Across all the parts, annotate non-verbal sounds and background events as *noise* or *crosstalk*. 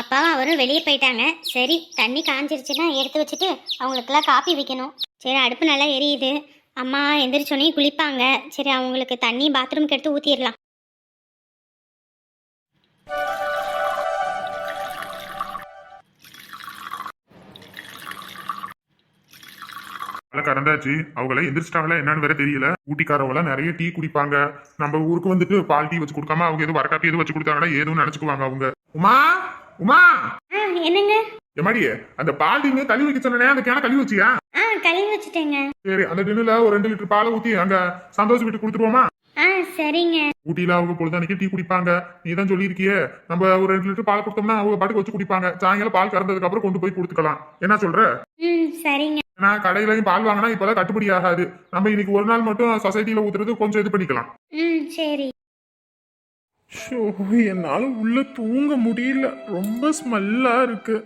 அப்பாவும் அவரும் வெளியே போயிட்டாங்க. சரி தண்ணி காஞ்சிருச்சுன்னா எடுத்து வச்சுட்டு அவங்களுக்குலாம் காப்பி வைக்கணும். சரி அடுப்பு நல்லா எரியுது. அம்மா எந்திரிச்சோன்னே குளிப்பாங்க. சரி அவங்களுக்கு தண்ணி பாத்ரூம்க்கு எடுத்து ஊற்றிடலாம் கறந்தாச்சு. அவங்கள எந்திரிச்சிட்டாங்களா என்னன்னு வேற தெரியல. ஊட்டிக்காரவங்க நிறைய டீ குடிப்பாங்க. நம்ம ஊருக்கு வந்துட்டு பால் டீ வச்சு கொடுக்காம அவங்க எதுவும் வரக்காப்பி எதுவும் வச்சு கொடுத்தாங்கன்னா ஏதும் நினைச்சுக்குவாங்க அவங்க. உமா? உமா? என்னங்க? எமாடி அந்த பால் டீங்க கழுவி வைக்க சொன்னேன் அந்த கேன கழுவி வச்சியா? கழுவி வச்சுட்டேங்க. சரி அந்த டின்னுல ஒரு ரெண்டு லிட்டர் பாலை ஊத்தி அங்க சந்தோஷ் வீட்டுக்கு கொடுத்துருவோமா? சரிங்க. ஊட்டியில அவங்க பொழுதானிக்கு டீ குடிப்பாங்க. நீ தான் சொல்லியிருக்கியே நம்ம ஒரு ரெண்டு லிட்டர் பால் கொடுத்தோம்னா அவங்க பாட்டுக்கு வச்சு குடிப்பாங்க. சாயங்காலம் பால் கறந்ததுக்கு அப்புறம் கொண்டு போய் கொடுத்துக்கலாம். என்ன சொல்ற? சரிங்க. ஏன்னா கடையிலயும் பால் வாங்கினா இப்பதான் கட்டுப்படி ஆகாது. நம்ம இன்னைக்கு ஒரு நாள் மட்டும் சொசைட்டில ஊத்துறது கொஞ்சம் இது பண்ணிக்கலாம். ம் சரி. ஷோ என்னால் உள்ள தூங்க முடியல. ரொம்ப ஸ்மெல்லாக இருக்கு.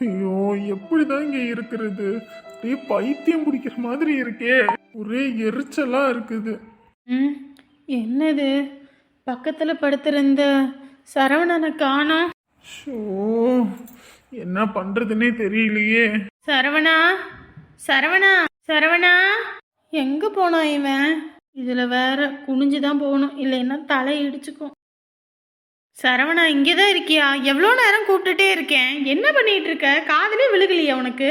ஐயோ எப்படி தான் இங்கே இருக்கிறது? அப்படியே பைத்தியம் பிடிக்கிற மாதிரி இருக்கே. ஒரே எரிச்சலாக இருக்குது. ம் என்னது? பக்கத்தில் படுத்திருந்த சரவணனை காணோம். ஷோ என்ன பண்ணுறதுனே தெரியலையே. சரவணா? சரவணா சரவணா. எங்கே போனான் இவன்? இதில் வேற குனிஞ்சு தான் போகணும். இல்லைன்னா தலை இடிச்சுக்கும். சரவணா இங்கே தான் இருக்கியா? எவ்வளோ நேரம் கூப்பிட்டுட்டே இருக்கேன். என்ன பண்ணிட்டு இருக்க? காதலே விழுகலையா உனக்கு?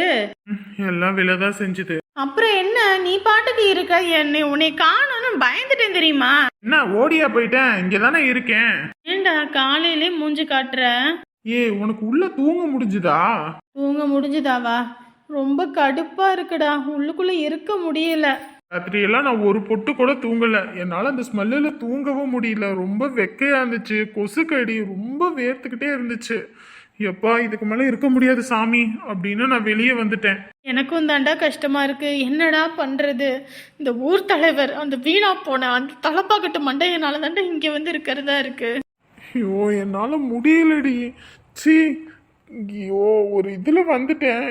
எல்லாம் விலைதான் செஞ்சுது. அப்புறம் என்ன? நீ பாட்டுக்கு இருக்க? என்னை உன்னை காணோன்னு பயந்துட்டேன் தெரியுமா? என்ன ஓடியா போயிட்டேன்? இங்கே தானே இருக்கேன். ஏண்டா காலையிலே மூஞ்சி காட்டுற? ஏ உனக்கு உள்ள தூங்க முடிஞ்சுதா? தூங்க முடிஞ்சுதாவா? ரொம்ப கடுப்பா இருக்குடா. உள்ளுக்குள்ள இருக்க முடியல. ராத்திரியெல்லாம் நான் ஒரு பொட்டு கூட தூங்கல. என்னால் அந்த ஸ்மெல்லில் தூங்கவும் முடியல. ரொம்ப வெக்கையா இருந்துச்சு. கொசுக்கடி ரொம்ப வேர்த்துக்கிட்டே இருந்துச்சு. எப்பா இதுக்கு மேலே இருக்க முடியாது சாமி அப்படின்னு நான் வெளியே வந்துட்டேன். எனக்கும் தாண்டா கஷ்டமா இருக்கு. என்னடா பண்றது? இந்த ஊர் தலைவர் அந்த வீணா போன அந்த தலப்பாக்கட்டு மண்டையனால தாண்டா இங்க வந்து இருக்கிறதா இருக்கு. ஐயோ என்னால் முடியலடி. சி ஐயோ ஒரு இதில் வந்துட்டேன்.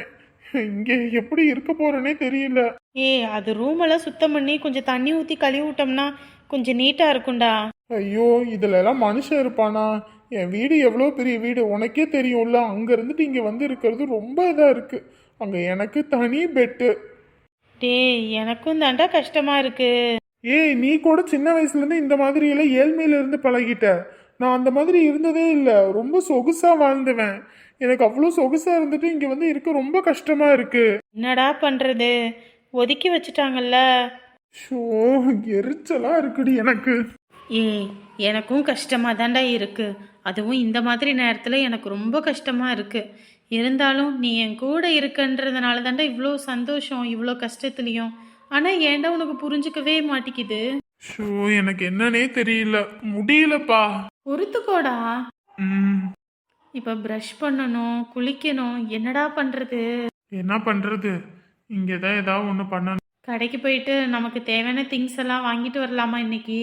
இங்கே எப்படி இருக்க போறேனே தெரியல. ஏய் அது ரூம் எல்லாம் சுத்தம் பண்ணி கொஞ்சம் தண்ணி ஊத்தி கழுவி விட்டோம்னா கொஞ்சம் நீட்டா இருக்கும்டா. ஐயோ இதுல எல்லாம் மனுஷன் இருப்பானா? என் வீடு எவ்வளோ பெரிய வீடு? உனக்கே தெரியும்ல அங்க இருந்துட்டு இங்க வந்து இருக்கிறது ரொம்ப இதா இருக்கு. அங்க எனக்கு தனி பெட்டு டேய் எனக்கும் தாண்டா கஷ்டமா இருக்கு. ஏய் நீ கூட சின்ன வயசுல இருந்து இந்த மாதிரி எல்லாம் ஏழ்மையில இருந்து பழகிட்ட. நான் அந்த மாதிரி இருந்ததே இல்லை ரொம்ப சொகுசா வாழ்ந்துவேன். எனக்கு அவ்வளோ சொகுசா இருந்துட்டு இங்க வந்து இருக்க ரொம்ப கஷ்டமா இருக்கு. என்னடா பண்றது? ஒதுக்கி வச்சுட்டாங்கல்ல. ஷோ எரிச்சலா இருக்குடி எனக்கு. ஏய் எனக்கும் கஷ்டமா தாண்டா இருக்கு. அதுவும் இந்த மாதிரி நேரத்துல எனக்கு ரொம்ப கஷ்டமா இருக்கு. இருந்தாலும் நீ என் கூட இருக்கன்றதுனால தாண்டா இவ்வளோ சந்தோஷம் இவ்வளோ கஷ்டத்துலையும். ஆனா ஏன்டா உனக்கு புரிஞ்சுக்கவே மாட்டேங்குது ஷோ எனக்கு என்னன்னே தெரியல. முடியலப்பா. பொறுத்துக்கோடா. ம். இப்போ ப்ரஷ் பண்ணணும் குளிக்கணும் என்னடா பண்றது? என்ன பண்றது? இங்கே தான் ஏதாவது ஒன்று பண்ணணும். கடைக்கு போயிட்டு நமக்கு தேவையான திங்ஸ் எல்லாம் வாங்கிட்டு வரலாமா இன்னைக்கு?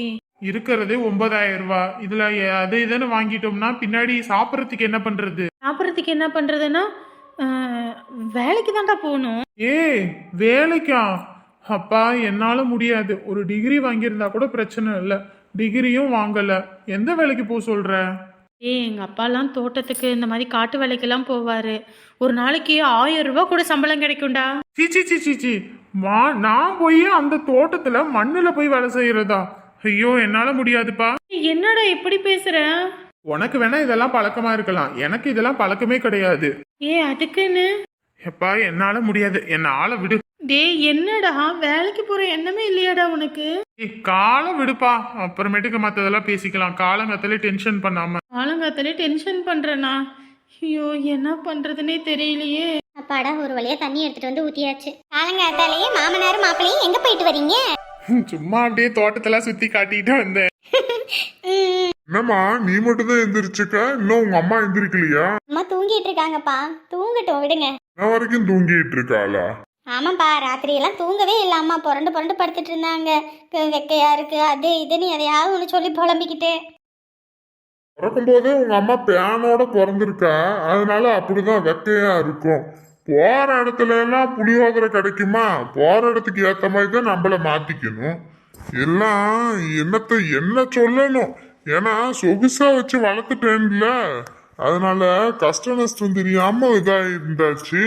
இருக்கிறதே ஒன்பதாயிரம் ரூபாய் இதுல அது இதுன்னு வாங்கிட்டோம்னா பின்னாடி சாப்பிட்றதுக்கு என்ன பண்றது? சாப்பிட்றதுக்கு என்ன பண்றதுன்னா ஆஹ், வேலைக்கு தாண்டா போகணும். ஏய் வேலைக்கா? அப்பா என்னால முடியாது. ஒரு டிகிரி வாங்கியிருந்தா கூட பிரச்சனை இல்லை. டிகிரியும் வாங்கல. எந்த வேலைக்கு போக சொல்ற? ஏய் எங்கள் அப்பாலாம் தோட்டத்துக்கு இந்த மாதிரி காட்டு வேலைக்கெல்லாம் போவார். ஒரு நாளைக்கு ஆயிரம் ரூபாய் கூட சம்பளம் கிடைக்கும்டா. சீச்சி சீச்சி சீ மா நான் போய் அந்த தோட்டத்துல மண்ணுல போய் வேலை செய்யறதா? ஐயோ என்னால முடியாதுப்பா. என்னடா இப்படி பேசுற? உனக்கு வேணா இதெல்லாம் பழக்கமா இருக்கலாம். எனக்கு இதெல்லாம் பழக்கமே கிடையாது. ஏ அதுக்குன்னு. எப்பா என்னால முடியாது. என்ன ஆளை விடு. டேய் என்னடா? வேலைக்கு போற எண்ணமே இல்லையாடா உனக்கு? காலம் விடுப்பா. அப்புறமேட்டுக்கு மத்ததெல்லாம் பேசிக்கலாம். காலங்கத்திலே டென்ஷன் பண்ணாம. ஆலங்காத்தாலே டென்ஷன் பண்றேனா ஐயோ என்ன பண்றதுனே தெரியலையே. அப்பாடா ஒரு வழியா தண்ணி எடுத்துட்டு வந்து ஊத்தியாச்சு. காலங்காத்தாலேயே மாமனார் மாப்பிள்ளையும் எங்க போயிட்டு வரீங்க? *laughs* சும்மா அப்படியே தோட்டத்தெல்லாம் சுத்தி காட்டிட்டு வந்தேன். *laughs* என்னம்மா நீ மட்டும் தான் எந்திரிச்சுக்க இன்னும் உங்க அம்மா எந்திரிக்கலையா? அம்மா தூங்கிட்டு இருக்காங்கப்பா. தூங்கட்டும் விடுங்க. நான் வரைக்கும் தூங்கிட்டு இருக்காளா? ஆமாப்பா ராத்திரி எல்லாம் தூங்கவே இல்லை அம்மா புரண்டு புரண்டு படுத்துட்டு இருந்தாங்க. கு- வெக்கையா இருக்கு அது இதுன்னு எதையாவது ஒன்று சொல்லி புலம்பிக்கிட்டு. பிறக்கும் போதே உங்க அம்மா பேனோட பிறந்திருக்கா? அதனால அப்படிதான் வெக்கையா இருக்கும். போற இடத்துல எல்லாம் புளியோதரை கிடைக்குமா? போற இடத்துக்கு ஏத்த மாதிரி தான் நம்மள மாத்திக்கணும். எல்லாம் என்னத்த என்ன சொல்லணும்? ஏன்னா சொகுசா வச்சு வளர்த்துட்டேன்ல. அதனால கஷ்ட நஷ்டம் தெரியாம இதா இருந்தாச்சு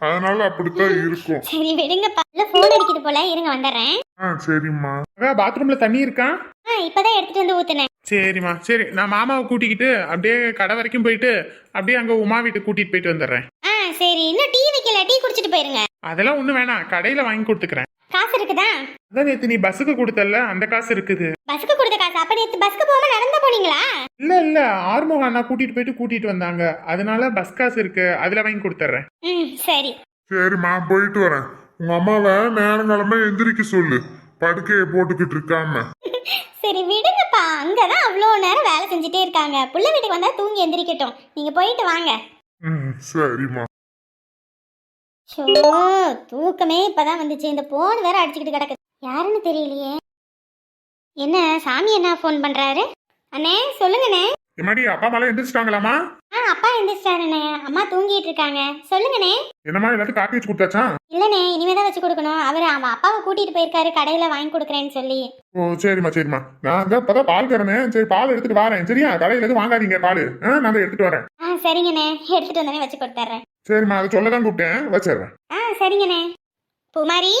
அதனால அப்படித்தான் இருக்கும். சரி விடுங்கப்பா. இல்ல ஃபோன் அடிக்குது போல. இருங்க வந்துடுறேன். ஆ சரிம்மா. அதான் பாத்ரூம்ல தண்ணி இருக்கா? ஆ இப்பதான் எடுத்துட்டு வந்து ஊத்துனேன். சரிம்மா சரி. நான் மாமாவை கூட்டிக்கிட்டு அப்படியே கடை வரைக்கும் போயிட்டு அப்படியே அங்க உமா வீட்டுக்கு கூட்டிட்டு போயிட்டு வந்துடுறேன். ஆ சரி. இன்னும் டீ வைக்கல. டீ குடிச்சிட்டு போயிருங்க. அதெல்லாம் ஒண்ணும் வேணாம். கடையில வாங்கி கொடுத்துக்கிறேன். காசு இருக்குதா? அதான் நேத்து நீ பஸ்ஸுக்கு கொடுத்தல அந்த காசு இருக்குது. பஸ்க்கு கொடுத்த காசு? அப்ப நேத்து பஸ்க்கு போகாம நடந்து போனீங்களா? இல்ல இல்ல. ஆறுமுக அண்ணா கூட்டிட்டு போயிட்டு கூட்டிட்டு வந்தாங்க. அதனால பஸ் காசு இருக்கு. அதுல வாங்கி கொடுத்துட்றேன் ம் சரி. சரிம்மா போயிட்டு வரேன். உங்க அம்மாவை நேரங்கிழமை எந்திரிக்க சொல்லு. படுக்கையை போட்டுக்கிட்டு இருக்காம. சரி விடுங்கப்பா. அங்கதான் அவ்வளோ நேரம் வேலை செஞ்சுட்டே இருக்காங்க. புள்ள வீட்டுக்கு வந்தா தூங்கி எந்திரிக்கட்டும். நீங்க போயிட்டு வாங்க. ம் சரிம்மா. ஷோ தூக்கமே இப்பதான் வந்துச்சு. இந்த போன் வேற அடிச்சுக்கிட்டு கிடக்குது. யாருன்னு தெரியலையே. என்ன சாமி என்ன ஃபோன் பண்றாரு? அண்ணே சொல்லுங்கண்ணே. எம்மாடி அப்பா அம்மாலாம் எந்திரிச்சிட்டாங்களாமா ஆ அப்பா எந்திரிச்சிட்டாருண்ணே அம்மா தூங்கிட்டு இருக்காங்க சொல்லுங்கண்ணே. என்னம்மா எல்லாத்தையும் காப்பி வச்சு கொடுத்தாச்சா? இல்லண்ணே இனிமே தான் வச்சு கொடுக்கணும். அவர் அவன் அப்பாவை கூட்டிட்டு போயிருக்காரு கடையில வாங்கி கொடுக்குறேன்னு சொல்லி. ஓ சரிம்மா சரிம்மா. நான் அங்க இப்பதான் பால் கறனேன் சரி பால் எடுத்துட்டு வரேன். சரியா? கடையில எதுவும் வாங்காதீங்க பால். ஆ, நான் எடுத்துட்டு வரேன். ஆ சரிங்கண்ணே. எடுத்துட்டு வந்தோடனே வச்சு கொடுத்துட்றேன். சரிம்மா அதை சொல்ல தான் கூப்பிட்டேன் வச்சிடுறேன் ஆ சரிங்கண்ணே. பூமாரி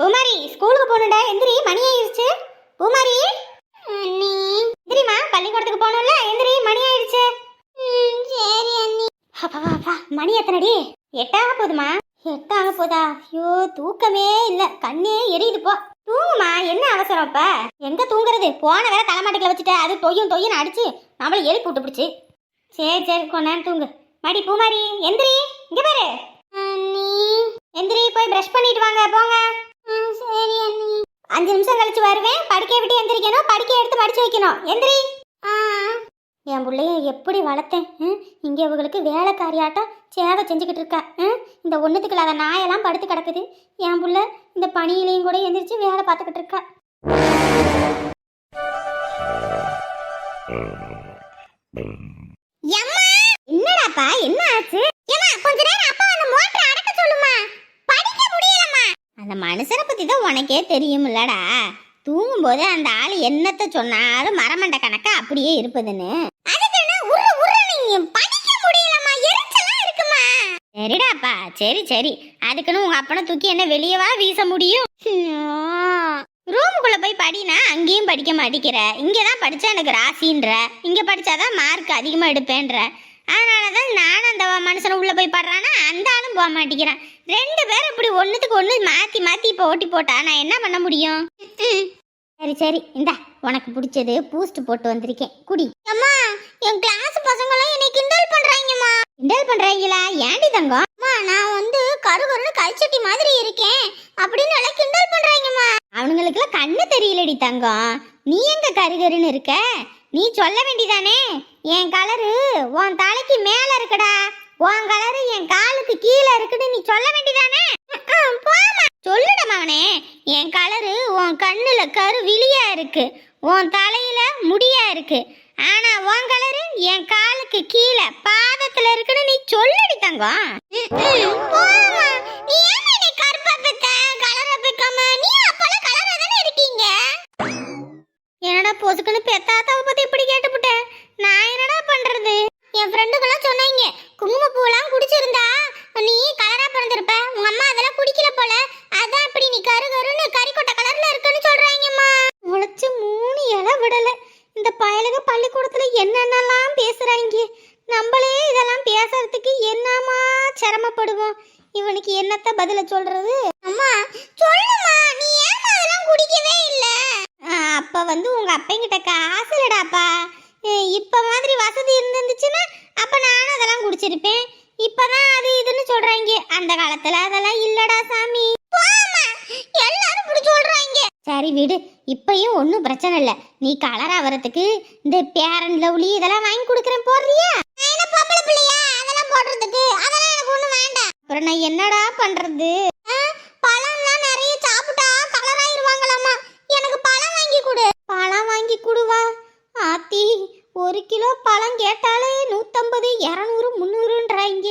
பூமாரி ஸ்கூலுக்கு போகணுண்டா எந்திரி மணி ஆயிடுச்சு பூமாரி. அண்ணி. எந்திரிமா பள்ளிக்கூடத்துக்கு போகணும்ல? எந்திரி மணி ஆயிடுச்சு. சரி அண்ணி. அப்பா அப்பா மணி எத்தனடி? எட்டாக போகுதுமா எட்டாக போதா? ஐயோ தூக்கமே இல்லை. கண்ணே எரியுது போ. தூங்குமா? என்ன அவசரம் இப்ப எங்க தூங்குறது? போன வேற தலைமாட்டிக்கல வச்சுட்டு. அது தொய்யும் தொய்யும் அடிச்சு நம்மள எழுப்பி விட்டு பிடிச்சி சரி சரி கொஞ்ச நேரம் தூங்கு. மடி பூமாரி எந்திரி. இங்க பாரு. அண்ணி. எந்திரி போய் பிரஷ் பண்ணிட்டு வாங்க. போங்க. சரி அண்ணி. அஞ்சு நிமிஷம் கழிச்சு வருவேன். படுக்கையை விட்டு எந்திரிக்கணும். படுக்கையை எடுத்து படிச்சு வைக்கணும். எந்திரி. என் பிள்ளைய எப்படி வளர்த்தேன்? இங்கே இங்க இவங்களுக்கு வேலைக்காரியாட்டம் சேவை செஞ்சுக்கிட்டு இருக்கா. இந்த ஒன்றுத்துக்கு இல்லாத நாயெல்லாம் படுத்து கிடக்குது. என் புள்ள இந்த பணியிலையும் கூட எந்திரிச்சு வேலை பார்த்துக்கிட்டு இருக்கா. என்னடாப்பா? என்ன ஆச்சு? ஏமா கொஞ்ச நேரம் அப்பா அந்த மோட்டர் அடக்க சொல்லுமா படிக்க முடியலம்மா அந்த மனுஷனை பற்றி தான் உனக்கே தெரியும்லடா தூங்கும்போது அந்த ஆள் என்னத்தை சொன்னாலும் மரமண்ட கணக்கா அப்படியே இருப்பதுன்னு. படிக்க இருக்குமா? சரிடாப்பா சரி சரி. அதுக்குன்னு உங்க அப்பனை தூக்கி என்ன வெளியவா வீச முடியும்? ரூமுக்குள்ள போய் படினா அங்கேயும் படிக்க மாட்டேங்கிற இங்கே தான் படிச்சா எனக்கு ராசின்ற. இங்கே படிச்சாதான் மார்க் அதிகமாக எடுப்பேன்ற. அதனால தான் நானும் அந்த மனுஷனை உள்ளே போய் படுறானா அந்த ஆளும் போக மாட்டேங்கிறான். ரெண்டு பேரும் இப்படி ஒன்றுத்துக்கு ஒன்று மாற்றி மாற்றி இப்போ ஓட்டி போட்டா நான் என்ன பண்ண முடியும்? சரி சரி. இந்தா உனக்கு பிடிச்சது பூஸ்ட் போட்டு வந்திருக்கேன். குடி. அம்மா என் கிளாஸ் பசங்களும் என்னை கிண்டல் பண்ணுறாங்கம்மா கிண்டல் பண்ணுறாங்களா ஏண்டி தங்கம்? அம்மா நான் வந்து கருகருன்னு கல்ச்சட்டி மாதிரி இருக்கேன். அப்படின்னு எல்லாம் கிண்டல் பண்ணுறாங்கம்மா அவனுங்களுக்குலாம் கண்ணு தெரியலடி தங்கம். நீ எங்க கருகருன்னு இருக்க? நீ சொல்ல வேண்டிதானே என் கலரு உன் தலைக்கு மேலே இருக்கடா. உன் கலரு என் காலுக்கு கீழே இருக்குன்னு நீ சொல்ல வேண்டிதானே போமா போம்மா. சொல்லுடா மவனே. என் கலரு உன் கண்ணுல கரு விழியா இருக்கு. உன் தலையில முடியா இருக்கு. ஆனா உன் கலரு என் காலுக்கு கீழே பாதத்துல இருக்குன்னு நீ சொல்லடி தங்கம். நீ ஏம்மா என்னை கருப்பா பெத்த, பெக்காம? நீ அப்போல்லாம் கலரா தானே இருக்கீங்க? என்னடா பொசுக்குன்னு பெத்தாத்தாவை பத்தி இப்படி கேட்டுப்புட்டேன் நான் என்னடா பண்றது? என் ஃப்ரெண்டுக்கெல்லாம் சொன்னாங்க. குங்குமப்பூலாம் குடிச்சிருந்தா நீ கலரா பிறந்திருப்ப. உங்க அம்மா அதெல்லாம் குடிக்கல போல அதான் இப்படி நீ கரு கருன்னு கறிக்கொட்டை கலர்ல இருக்குன்னு சொல்றாங்கம்மா முளைச்சு மூணு இலை விடல இந்த பயலுக பள்ளிக்கூடத்துல என்னென்னலாம் பேசுறாங்க நம்மளே இதெல்லாம் பேசுறதுக்கு என்னமா சிரமப்படுவோம் இவனுக்கு என்னத்த பதில சொல்றது அம்மா சொல்லுமா நீ ஏமா அதெல்லாம் குடிக்கவே இல்ல அப்ப வந்து உங்க அப்பங்கிட்ட காசு இல்லடாப்பா அஹ் இப்ப மாதிரி வசதி இருந்துச்சுன்னா அப்ப நானும் அதெல்லாம் குடிச்சிருப்பேன் இப்பதான் அது இதுன்னு சொல்றாங்க அந்த காலத்துல அதெல்லாம் இல்லடா சாமி எல்லாரும் இப்படி சொல்றாங்க சரி விடு இப்பயும் ஒன்றும் பிரச்சனை இல்லை நீ கலரா வரதுக்கு இந்த பேரன் லவ்லி இதெல்லாம் வாங்கி கொடுக்குறேன் போடுறியா? என்ன பொம்பளை பிள்ளையா? அதெல்லாம் போடுறதுக்கு. அதெல்லாம் எனக்கு ஒன்றும் வேண்டாம். அப்புறம் நான் என்னடா பண்றது? பழம்லாம் நிறைய சாப்பிட்டா கலர் ஆயிருவாங்களாமா? எனக்கு பழம் வாங்கி கொடு. பழம் வாங்கி கொடுவா? ஆத்தி ஒரு கிலோ பழம் கேட்டாலே நூற்றம்பது இரநூறு முந்நூறுன்றாங்க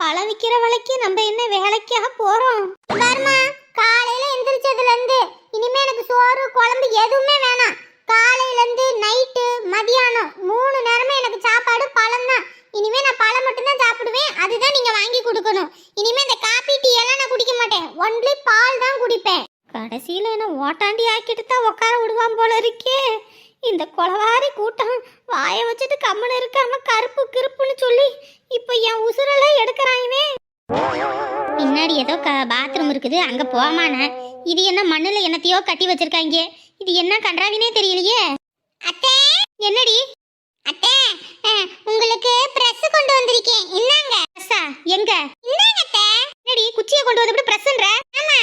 பழம் விற்கிற விலைக்கு நம்ம என்ன வேலைக்காக போகிறோம் வருமா காலையில் எந்திரிச்சதுலேருந்து இனிமே எனக்கு சோறு குழம்பு எதுவுமே வேணாம். காலையில இருந்து நைட்டு மதியானம் மூணு நேரமே எனக்கு சாப்பாடு பழம் தான். இனிமே நான் பழம் மட்டும் தான் சாப்பிடுவேன். அதுதான் நீங்க வாங்கி கொடுக்கணும். இனிமே இந்த காபி டீ எல்லாம் நான் குடிக்க மாட்டேன். ஒன்லி பால் தான் குடிப்பேன். கடைசியில என்ன ஓட்டாண்டி ஆக்கிட்டு தான் உட்கார விடுவான் போல இருக்கே. இந்த கொலவாரி கூட்டம் வாயை வச்சுட்டு கம்மனு இருக்காம கருப்பு கிருப்புன்னு சொல்லி இப்போ என் உசுரெல்லாம் எடுக்கிறாயுமே பின்னாடி ஏதோ க பாத்ரூம் இருக்குது அங்க போமான இது என்ன மண்ணுல என்னத்தையோ கட்டி வச்சிருக்காங்க. இது என்ன கன்றாவினே தெரியலையே. அத்தை என்னடி? அத்தை உங்களுக்கு பிரஸ் கொண்டு வந்திருக்கேன். என்னங்க பிரஸ்ஸா எங்க? என்னங்க அத்தை. என்னடி குச்சியை கொண்டு வந்து பிரஸ்ன்ற ஆமா.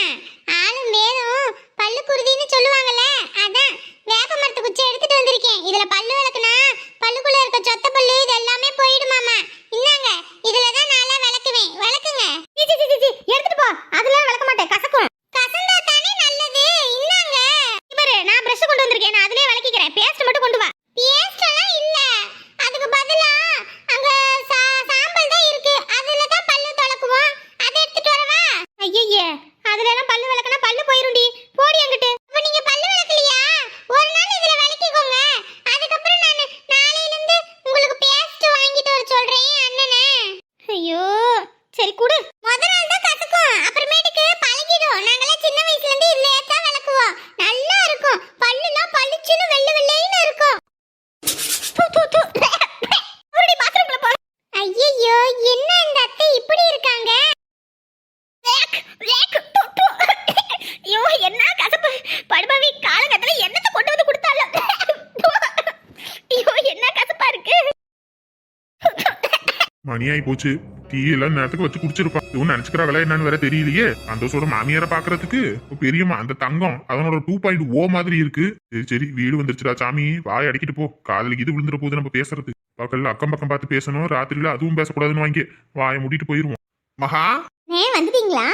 ஆளும் வேணும் பல்லு குருதின்னு சொல்லுவாங்கல்ல அதான். வேப்ப மரத்து குச்சி எடுத்துட்டு வந்திருக்கேன். இதுல பல்லு விளக்குனா பல்லுக்குள்ள இருக்க சொத்த பல்லு இது எல்லாமே போயிடுமாமா இன்னாங்க இதுல தான் நான் விளக்குவேன் விளக்குங்க சி, சி, சி, சி, சி, எடுத்துட்டு போ அதெல்லாம் விளக்க மாட்டேன் கசக்கும் கசந்தா தானே நல்லது இன்னாங்க பாரு நான் பிரஷ் கொண்டு வந்திருக்கேன் நான் அதுலயே விளக்கிக்கிறேன் பேஸ்ட் மட்டும் கொண்டு வா பேஸ்ட் எல்லாம் இல்ல அதுக்கு பதிலா அங்க சா- சாம்பல் தான் இருக்கு அதுல தான் பல்லு துலக்குவோம் அதை எடுத்துட்டு வரவா ஐயய்யே அதுல எல்லாம் பல்லு விளக்குனா பல்லு போயிரும்டி போடி அங்கிட்டு அப்ப நீங்க பல்லு விளக்கலையா ஒரு நாள் இதுல விளக்கிக்கோங்க அதுக்கப்புறம் நான் நாளையில இருந்து உங்களுக்கு பேஸ்ட் வாங்கிட்டு வர சொல்றேன் அண்ணனே ஐயோ சரி குடு முத நாள் தான் கசக்கும் அப்புறமேட்டுக்கு பழகிடும் நாங்கெல்லாம் சின்ன வயசுல இருந்து இதுலயே தான் விளக்குவோம் நல்லா இருக்கும் பல்லுலாம் பளிச்சுன்னு வெள்ளை வெள்ளைன்னு இருக்கும் தூ, தூ, தூ. மறுபடியும் bathroom-குள்ள போ. ஐயையோ என்ன இந்த அத்தை இப்படி இருக்காங்க வேக், வேக், டு, டு. ஐயோ என்ன கசப்பு படுபாவி காலங்கத்துல என்னத்தை கொண்டு வந்து கொடுத்தாலும் ஐயோ என்ன கசப்பா இருக்கு மணியாயி போச்சு. டீ எல்லாம் நேரத்துக்கு வச்சு குடிச்சிருப்பா. இவன் நினைச்சுக்கிறாங்களா என்னன்னு வேற தெரியலையே. சந்தோஷோட மாமியாரை பாக்குறதுக்கு. பெரியம்மா அந்த தங்கம் அதனோட டூ பாயிண்ட் ஓ மாதிரி இருக்கு. சரி சரி வீடு வந்துருச்சுடா சாமி. வாய் அடிக்கிட்டு போ. காதலிக்கு இது விழுந்துற போது நம்ம பேசுறது. பக்கத்துல அக்கம் பக்கம் பார்த்து பேசணும். ராத்திரியில அதுவும் பேசக்கூடாதுன்னு வாங்கி. வாயை மூடிட்டு போயிருவோம். மகா? வந்துட்டீங்களா?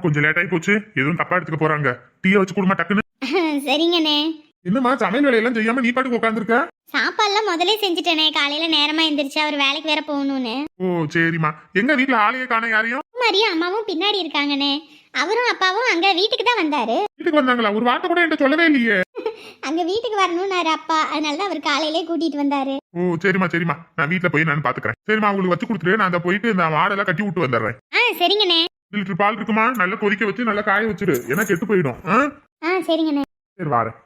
கொஞ்சம் லேட் ஆகி போச்சு. எதுவும் தப்பா எடுத்துக்க போறாங்க. டீயை வச்சு கொடுமா டக்குன்னு? *laughs* சரிங்கண்ணே. என்னம்மா சமையல் வேலையெல்லாம் செய்யாம நீ பாட்டுக்கு உட்காந்துருக்க சாப்பாடுலாம் முதல்ல செஞ்சுட்டேனே காலையில நேரமா எந்திரிச்சு அவர் வேலைக்கு வேற போகணும்னு. ஓ சரிம்மா. எங்க வீட்டுல ஆளையே காண யாரையும்? மாதிரியும் அம்மாவும் பின்னாடி இருக்காங்கண்ணே. அவரும் அப்பாவும் அங்க வீட்டுக்கு தான் வந்தாரு. வீட்டுக்கு வந்தாங்களா? ஒரு வார்த்தை கூட என்கிட்ட சொல்லவே இல்லையே. *laughs* அங்க வீட்டுக்கு வரணும்னாரு அப்பா. அதனால தான் அவர் காலையிலே கூட்டிட்டு வந்தாரு. ஓ சரிம்மா சரிம்மா. நான் வீட்ல போய் நான் பாத்துக்கிறேன். சரிம்மா உங்களுக்கு வச்சு கொடுத்துட்டு நான் அந்த போயிட்டு இந்த மாடெல்லாம் கட்டி விட்டு வந்துடுறேன். ஆ சரிங்கண்ணே. லிட்டர் பால் இருக்குமா? நல்லா கொதிக்க வச்சு நல்லா காய வச்சிரு ஏன்னா கெட்டு போயிடும்? ஆ சரிங்கண்ணே. சரி வாரேன்.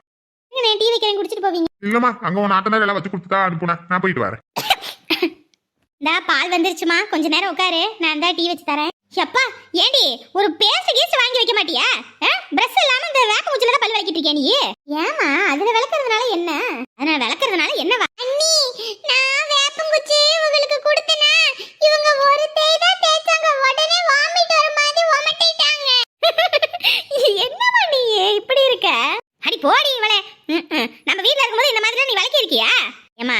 சரிங்கண்ணே டீ வைக்கிறேன் குடிச்சிட்டு போவீங்க? இல்லம்மா அங்க உன் ஆத்தனார் எல்லாம் வச்சு கொடுத்துட்டா அனுப்புனேன் நான் போயிட்டு வரேன். இந்தா பால் வந்துருச்சுமா. கொஞ்ச நேரம் உட்காரு. நான் தான் டீ வச்சு தரேன். எப்பா ஏண்டி ஒரு பேஸ்ட் கீஸ்ட் வாங்கி வைக்க மாட்டியா? பிரஷ் இல்லாம இந்த வேப்ப குச்சில தான் பல் விளக்கிட்டு இருக்கியா நீ? ஏமா அதுல விளக்குறதுனால என்ன? அதனால விளக்குறதுனால என்ன அண்ணி நான் வேப்பங்குச்சி உங்களுக்கு கொடுத்தனா? இவங்க ஒரு தேய் தான் தேய்ச்சாங்க. உடனே வாமிட் வர மாதிரி வமட்டிட்டாங்க *laughs* என்னமா நீ இப்படி இருக்க? அடி போடி இவளே. நம்ம வீட்ல இருக்கும்போது இந்த மாதிரி நீ விளக்கி இருக்கியா ஏமா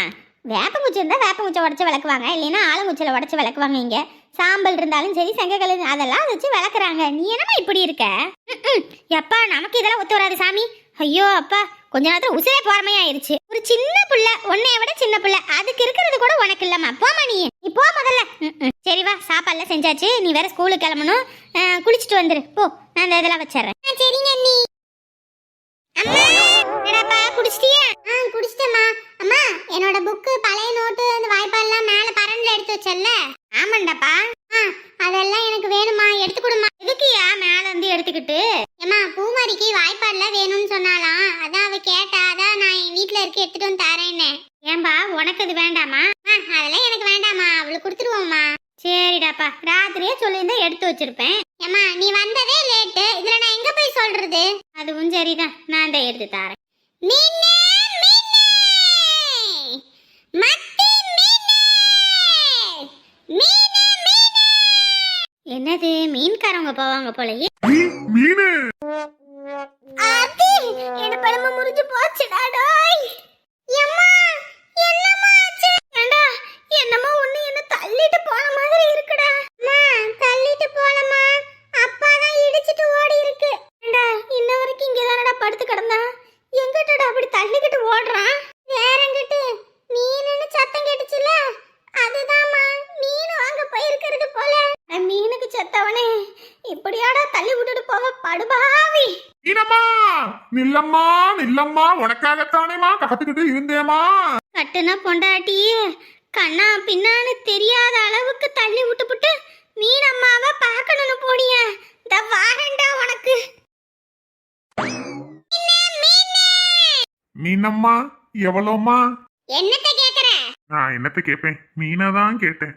வேப்பங்குச்சி இருந்தால் வேப்பங்குச்சை உடச்சி விளக்குவாங்க இல்லைன்னா ஆலங்குச்சியில் உடச்சி விளக்குவாங்க இங்கே. சாம்பல் இருந்தாலும் சரி செங்கக்கல் அதெல்லாம் வச்சு விளக்குறாங்க நீ என்னமா இப்படி இருக்க? எப்பா நமக்கு இதெல்லாம் ஒத்து வராது சாமி. ஐயோ அப்பா கொஞ்ச நேரத்துல உசிரே போறமையாயிருச்சு ஒரு சின்ன புள்ள உன்னைய விட சின்ன புள்ள. அதுக்கு இருக்கிறது கூட உனக்கு இல்லம்மா. போமா நீ. நீ போ முதல்ல. சரி வா சாப்பாடுலாம் செஞ்சாச்சு. நீ வேற ஸ்கூலுக்கு கிளம்பணும். குளிச்சுட்டு வந்துரு. போ நான் இதெல்லாம் வச்சிடுறேன். சரிங்க நீ அம்மா என்னடாப்பா குடிச்சிட்டியா? ஆ குடிச்சிட்டேம்மா. அம்மா என்னோட புக்கு பழைய நோட்டு அந்த வாய்ப்பால்லாம் மேல பரண்ல எடுத்து வச்சல்ல? ஆமாண்டாப்பா. ஆ அதெல்லாம் எனக்கு வேணுமா எடுத்து கொடுமா எதுக்குயா மேல வந்து எடுத்துக்கிட்டு? ஏமா பூமாரிக்கு வாய்ப்பாடுல வேணும்னு சொன்னாலாம் அதான் அவ கேட்டா. அதான் நான் என் வீட்ல இருக்க எடுத்துட்டு வந்து தரேன்னு. ஏன்பா உனக்கு அது வேண்டாமா? ஆ, அதெல்லாம் எனக்கு வேண்டாமா அவளுக்கு கொடுத்துருவோம்மா. சரிடாப்பா. ராத்திரியே சொல்லியிருந்தா எடுத்து வச்சிருப்பேன். ஏமா நீ வந்ததே லேட்டு இதுல நான் எங்க போய் சொல்றது அதுவும் சரிதான். நான் தான் எடுத்து தரேன். என்னது மீன்காரவங்க போவாங்க போலயே? மீனு ஆத்தி இடுப்பெலும்பு முறிஞ்சு போச்சுடா டோய்! என்னம்மா ஆச்சு? ஏண்டா என்னமோ ஒண்ணு என்ன தள்ளிட்டு போன மாதிரி இருக்குடா அம்மா தள்ளிட்டு போனமா அப்பா தான் இடிச்சிட்டு ஓடி இருக்கு ஏண்டா இன்ன வரைக்கும் இங்க தானடா படுத்து கிடந்தா எங்கிட்டடா அப்படி தள்ளிக்கிட்டு ஓடுறான் வேற எங்கிட்டு மீனுன்னு சத்தம் கேட்டுச்சுல அதுதாம்மா மீன் வாங்க போயிருக்கிறது போல மீனுக்கு செத்தவனே இப்படியாடா தள்ளி விட்டுட்டு போக படுபாவி மீனம்மா நில்லம்மா நில்லம்மா காத்துக்கிட்டு இருந்தேமா கட்டுன பொண்டாட்டி கண்ணா பின்னான்னு தெரியாத அளவுக்கு தள்ளி விட்டுப்புட்டு மீனம்மாவை பார்க்கணும்னு போனிய. இந்த வாரண்டா உனக்கு. மீனம்மா எவ்வளோமா என்னத்தை கேக்குற? நான் என்னத்த கேட்பேன் மீனை தான் கேட்டேன்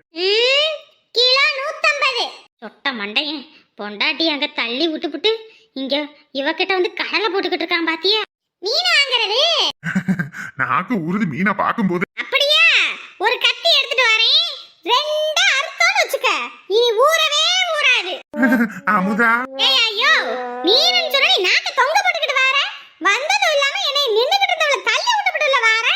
கிலோ நூத்தம்பது. சொட்ட மண்டையன் பொண்டாட்டி அங்க தள்ளி விட்டுப்புட்டு இங்க இவகிட்ட வந்து கடலை போட்டுக்கிட்டு இருக்கான் பாத்தியா? மீன் வாங்குறது. *laughs* நாக்கு உருது மீனை பார்க்கும்போது அப்படியா? ஒரு கத்தி எடுத்துட்டு வரேன். ரெண்டா அறுத்தோன்னு வச்சுக்க. இனி ஊறவே ஊறாது. *laughs* அமுதா. ஏய் ஐயோ. மீன் சொல்லி நாக்க தொங்க போட்டுக்கிட்டு வர. வந்ததும் இல்லாம என்னை நின்னுகிட்டு இருந்தவள தள்ளி விட்டுவிட்டுல வர.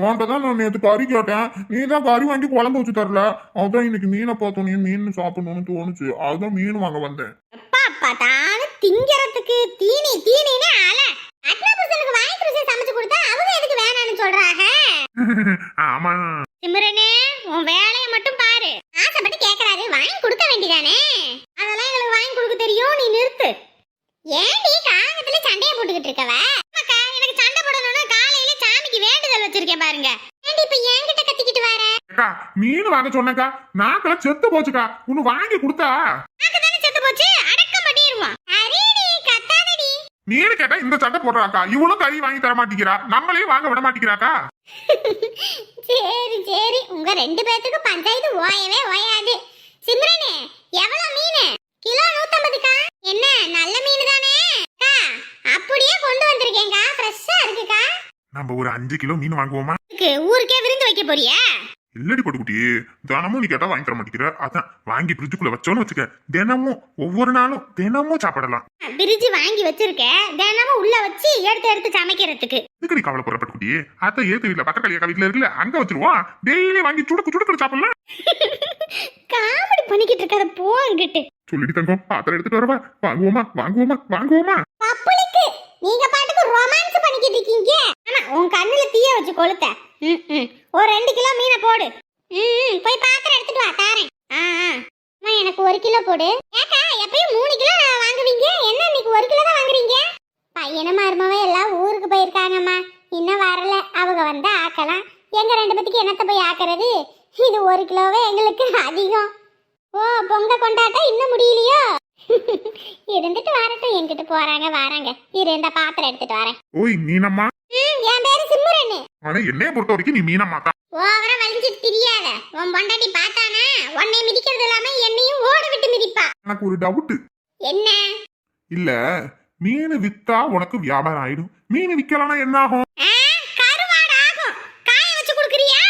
உன்கிட்ட தான் நான் நேற்று கறி கேட்டேன். நீ தான் கறி வாங்கி குழம்பு வச்சு தரல. அதான் இன்னைக்கு மீனை பார்த்தோன்னே மீன் சாப்பிடணும்னு தோணுச்சு. அதுதான் மீன் வாங்க வந்தேன். அப்பா பார்த்தாலும் திங்கிறதுக்கு தீனி தீனின்னு அல. அட்னா புருஷனுக்கு வாங்கி புருஷன் சமைச்சு கொடுத்தா அவங்க எதுக்கு வேணாம்னு சொல்றாங்க? ஆமா. சிம்ரனே உன் வேலையை மட்டும் பாரு. ஆசைப்பட்டு கேக்குறாரு. வாங்கி கொடுக்க வேண்டியதானே? அதெல்லாம் எங்களுக்கு வாங்கி கொடுக்க தெரியும். நீ நிறுத்து. ஏன்டி காகத்துல சண்டைய போட்டுக்கிட்டு இருக்கவ? அக்கா எனக்கு சண்டை போடணும்னு காலையில சாமிக்கு வேண்டுதல் வச்சிருக்கேன் பாருங்க. ஏன்டி இப்ப என்கிட்ட கத்திக்கிட்டு வர? அக்கா மீன் வாங்க சொன்னக்கா. நாக்கெல்லாம் செத்து போச்சுக்கா. உன்னு வாங்கி கொடுத்தா? நாக்கு தானே செத்து போச்சு? அரேடி மீன் கேட்டா இந்த சண்டை போடுறாக்கா. இவளும் கறி வாங்கி தர மாட்டேங்கிறா. நம்மளையும் வாங்க விட மாட்டேங்கிறாக்கா. சரி சரி. உங்க ரெண்டு பேத்துக்கு பஞ்சாயத்து ஓயவே ஓயாது. சிம்ரனே எவ்வளவு மீன்? கிலோ நூத்தம்பதுக்கா? என்ன நல்ல மீன் தானே அப்படியே கொண்டு வந்திருக்கேங்கா ஃப்ரெஷ்ஷா இருக்குக்கா. நம்ம ஒரு அஞ்சு கிலோ மீன் வாங்குவோமா? ஊருக்கே விருந்து வைக்க போறியா? இல்லடி பட்டுக்குட்டி தினமும் நீ கேட்டா வாங்கி தர மாட்டேங்கிற. அதான் வாங்கி ஃப்ரிட்ஜுக்குள்ள வச்சோன்னு வச்சுக்க. தினமும் ஒவ்வொரு நாளும் தினமும் சாப்பிடலாம். பிரிட்ஜ் வாங்கி வச்சிருக்க. தினமும் உள்ள வச்சு எடுத்து எடுத்து சமைக்கிறதுக்கு. இதுக்கடி கவலைப்படுற பட்டுக்குட்டி அத்தை ஏத்து வீட்டுல பக்கத்துல அக்கா வீட்டுல இருக்குல்ல அங்க வச்சிருவோம். டெய்லி வாங்கி சுடுக்கு சுடுக்கு சாப்பிடலாம். காமெடி பண்ணிக்கிட்டு இருக்காத போங்கிட்டு சொல்லிடி தங்கம் பாத்திரம் எடுத்துட்டு வரவா? வாங்குவோமா வாங்குவோமா வாங்குவோமா? பப்புளுக்கு நீங்க பாட்டுக்கு ரொமான்ஸ் பண்ணிக்கிட்டு இருக்கீங்க. ஆனா உன் கண்ணுல தீய வச்சு கொளுத்த. ம், ம். ஒரு ரெண்டு கிலோ மீனை போடு. ம், ம். போய் பாத்திரம் எடுத்துட்டு வா தாரேன். ஆ ஆ. அம்மா எனக்கு ஒரு கிலோ போடு. ஏக்கா எப்பயும் மூணு கிலோ வாங்குவீங்க? என்ன இன்னைக்கு ஒரு கிலோ தான் வாங்குறீங்க? பையனும் மருமவ எல்லாம் ஊருக்கு போயிருக்காங்கம்மா. இன்னும் வரல. அவங்க வந்து ஆக்கலாம். எங்க ரெண்டு பேத்துக்கு என்னத்த போய் ஆக்குறது? இது ஒரு கிலோவே எங்களுக்கு அதிகம். ஓ பொங்க கொண்டாட்டம் இன்னும் முடியலையோ? இருந்துட்டு வரட்டும். என்கிட்ட போறாங்க வராங்க. இரு இந்த பாத்திரம் எடுத்துட்டு வரேன். ஓய் மீனம்மா? என் பேரு சிம்முரன்னு. ஆனா என்னைய பொறுத்த வரைக்கும் நீ மீனம்மா தான் ஓவரா வலிஞ்சிட்டு தெரியாத. உன் பொண்டாட்டி பார்த்தானா? உன்னை மிதிக்கிறது இல்லாம என்னையும் ஓட விட்டு மிதிப்பா. எனக்கு ஒரு டவுட் என்ன? இல்ல மீன் வித்தா உனக்கு வியாபாரம் ஆயிடும். மீன் விக்கலனா என்ன ஆகும் கருவாடு ஆகும். காய வச்சு கொடுக்குறியா?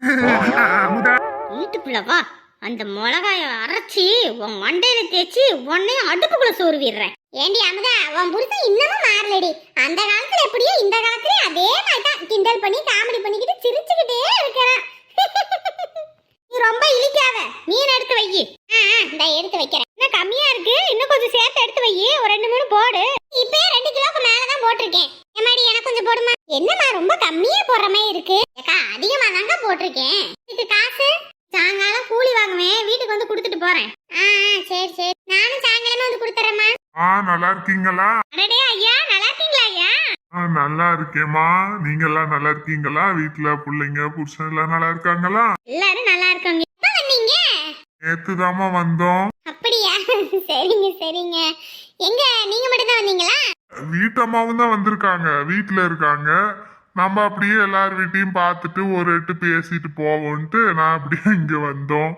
*laughs* வீட்டுக்குள்ள வா. அந்த மிளகாய அரைச்சி உன் மண்டையில தேய்ச்சி உன்னையும் அடுப்புக்குள்ள சோறுவிடுறேன் ஏண்டி அமுதா உன் புருஷன் இன்னமும் மாறலடி. அந்த காலத்துல எப்படியோ இந்த காலத்துல அதே மாதிரி தான் கிண்டல் பண்ணி காமெடி பண்ணிக்கிட்டு சிரிச்சுக்கிட்டே இருக்கிறான். நீ ரொம்ப இழிக்காத. மீன் எடுத்து வை. இந்த எடுத்து வைக்கிறேன். இன்னும் கம்மியா இருக்கு. இன்னும் கொஞ்சம் சேர்த்து எடுத்து வை. ஒரு ரெண்டு மூணு போடு. இப்பயே ரெண்டு கிலோக்கு மேலதான் போட்டிருக்கேன். எம்மாடி எனக்கு கொஞ்சம் போடுமா? என்னம்மா ரொம்ப கம்மியா போடுற மாதிரி இருக்கு. அதிகமா தாங்க போட்டிருக்கேன் இதுக்கு காசு சாயங்காலம் கூலி வாங்குவேன் வீட்டுக்கு வந்து கொடுத்துட்டு போறேன் ஆ ஆ, சரி சரி நானும் சாயங்காலமா வந்து கொடுத்துறேம்மா ஆ நல்லா இருக்கீங்களா? அடடே ஐயா நல்லா இருக்கீங்களா ஐயா? ஆ நல்லா இருக்கேம்மா. நீங்க எல்லாம் நல்லா இருக்கீங்களா? வீட்டுல பிள்ளைங்க புருஷன் எல்லாம் நல்லா இருக்காங்களா? எல்லாரும் நல்லா இருக்காங்க. எப்ப வந்தீங்க? நேத்துதாம்மா வந்தோம். அப்படியா? *laughs* சரிங்க சரிங்க. எங்க நீங்க மட்டும் தான் வந்தீங்களா? வீட்டம்மாவும் தான் வந்திருக்காங்க. வீட்டுல இருக்காங்க. நம்ம அப்படியே எல்லார் வீட்டையும் பார்த்துட்டு ஒரு எட்டு பேசிட்டு போவோம்ட்டு நான் அப்படியே இங்க வந்தோம்.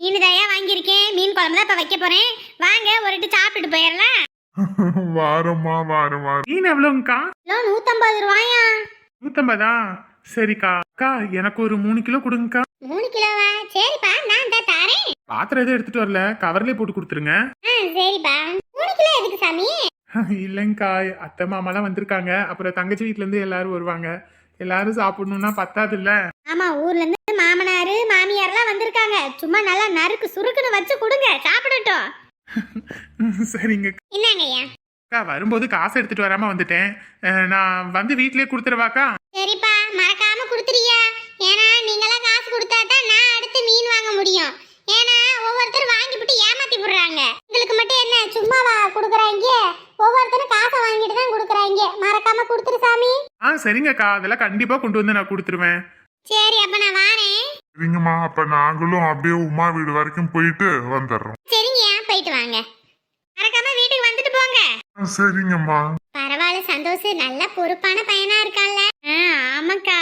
மீன் தயா வாங்கியிருக்கேன். மீன் குழம்பு தான் இப்ப வைக்க போறேன். வாங்க ஒரு இட்டு சாப்பிட்டுட்டு போயிடலாம். *laughs* வாரம்மா வாரம் வாரம். மீன் எவ்வளோங்கக்கா கிலோ நூத்தம்பது ரூபாயா? நூத்தம்பதா? சரிக்கா. அக்கா எனக்கு ஒரு மூணு கிலோ கொடுங்கக்கா. மூணு கிலோவா? சரிப்பா நான் தான் தாரேன். பாத்திரம் எதுவும் எடுத்துட்டு வரல. கவர்லயே போட்டு கொடுத்துருங்க. ஆ சரிப்பா. மூணு கிலோ எதுக்கு சாமி? *laughs* இல்லைங்கக்கா அத்தை மாமாலாம் வந்திருக்காங்க. அப்புறம் தங்கச்சி வீட்ல இருந்து எல்லாரும் வருவாங்க. எல்லாரும் சாப்பிடணும்னா பத்தாது இல்ல ஆமா ஊர்ல இருந்து மாமனாரு மாமியார்லாம் வந்திருக்காங்க. சும்மா நல்லா நறுக்கு சுருக்குன்னு வச்சு கொடுங்க. சாப்பிடட்டும். சரிங்க. என்னங்க ஐயா அக்கா வரும்போது காசு எடுத்துட்டு வராம வந்துட்டேன். அஹ், நான் வந்து வீட்லயே கொடுத்துருவாக்கா சரிப்பா மறக்காம கொடுத்துறியா ஏன்னா நீங்களாம் காசு கொடுத்தா தான் நான் அடுத்து மீன் வாங்க முடியும். ஏன்னா ஒவ்வொருத்தரும் வாங்கி விட்டு ஏமாத்தி விடுறாங்க. உங்களுக்கு மட்டும் என்ன சும்மாவா கொடுக்குறாங்க ஒவ்வொருத்தரும் காசை வாங்கிட்டு சரிங்கக்கா. அதெல்லாம் கண்டிப்பா கொண்டு வந்து நான் கொடுத்துருவேன். சரி அப்ப நான் வாரேன். சரிங்கம்மா அப்ப நாங்களும் அப்படியே உமா வீடு வரைக்கும் போயிட்டு வந்துடுறோம். சரிங்கய்யா போயிட்டு வாங்க. மறக்காம வீட்டுக்கு வந்துட்டு போங்க. சரிங்கம்மா. பரவாயில்ல சந்தோஷ் நல்ல பொறுப்பான பையனா இருக்கான்ல. ஆமாக்கா.